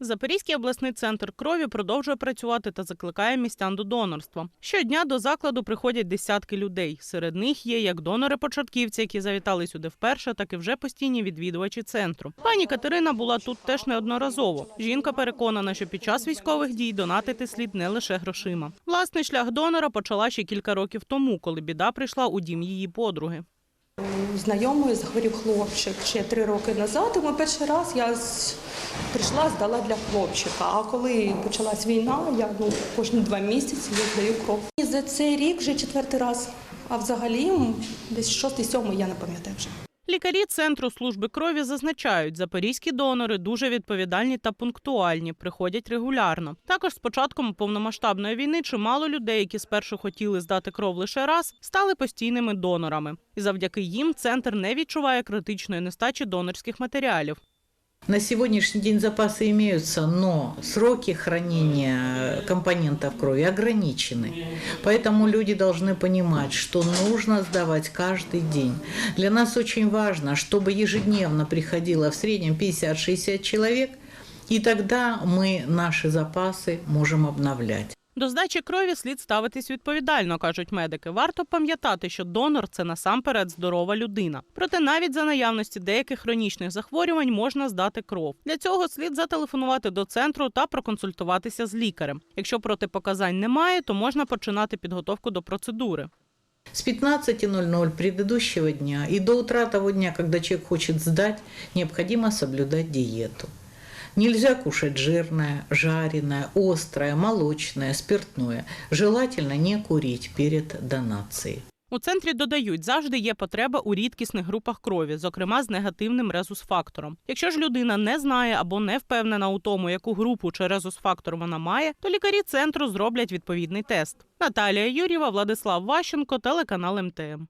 Запорізький обласний центр крові продовжує працювати та закликає містян до донорства. Щодня до закладу приходять десятки людей. Серед них є як донори-початківці, які завітали сюди вперше, так і вже постійні відвідувачі центру. Пані Катерина була тут теж неодноразово. Жінка переконана, що під час військових дій донатити слід не лише грошима. Власний шлях донора почала ще кілька років тому, коли біда прийшла у дім її подруги. У знайомої захворів хлопчик ще три роки назад. Ми перший раз я прийшла, здала для хлопчика. А коли почалась війна, я ну, кожні два місяці я здаю кров. І за цей рік вже четвертий раз. А взагалі десь шостий, сьомий, я не пам'ятаю вже. Лікарі центру служби крові зазначають, запорізькі донори дуже відповідальні та пунктуальні, приходять регулярно. Також з початком повномасштабної війни чимало людей, які спершу хотіли здати кров лише раз, стали постійними донорами. І завдяки їм центр не відчуває критичної нестачі донорських матеріалів. На сегодняшний день запасы имеются, но сроки хранения компонентов крови ограничены. Поэтому люди должны понимать, что нужно сдавать каждый день. Для нас очень важно, чтобы ежедневно приходило в среднем 50-60 человек, и тогда мы наши запасы можем обновлять. До здачі крові слід ставитись відповідально, кажуть медики. Варто пам'ятати, що донор це насамперед здорова людина. Проте навіть за наявності деяких хронічних захворювань можна здати кров. Для цього слід зателефонувати до центру та проконсультуватися з лікарем. Якщо протипоказань немає, то можна починати підготовку до процедури. С 15.00 предыдущего дня и до утра того дня, когда человек хочет сдать, необходимо соблюдать диету. Нельзя кушать жирное, жареное, острое, молочное, спиртное. Желательно не курить перед донацией. У центрі додають, завжди є потреба у рідкісних групах крові, зокрема з негативним резус-фактором. Якщо ж людина не знає або не впевнена у тому, яку групу чи резус-фактор вона має, то лікарі центру зроблять відповідний тест. Наталія Юрєва, Владислав Ващенко, телеканал МТМ.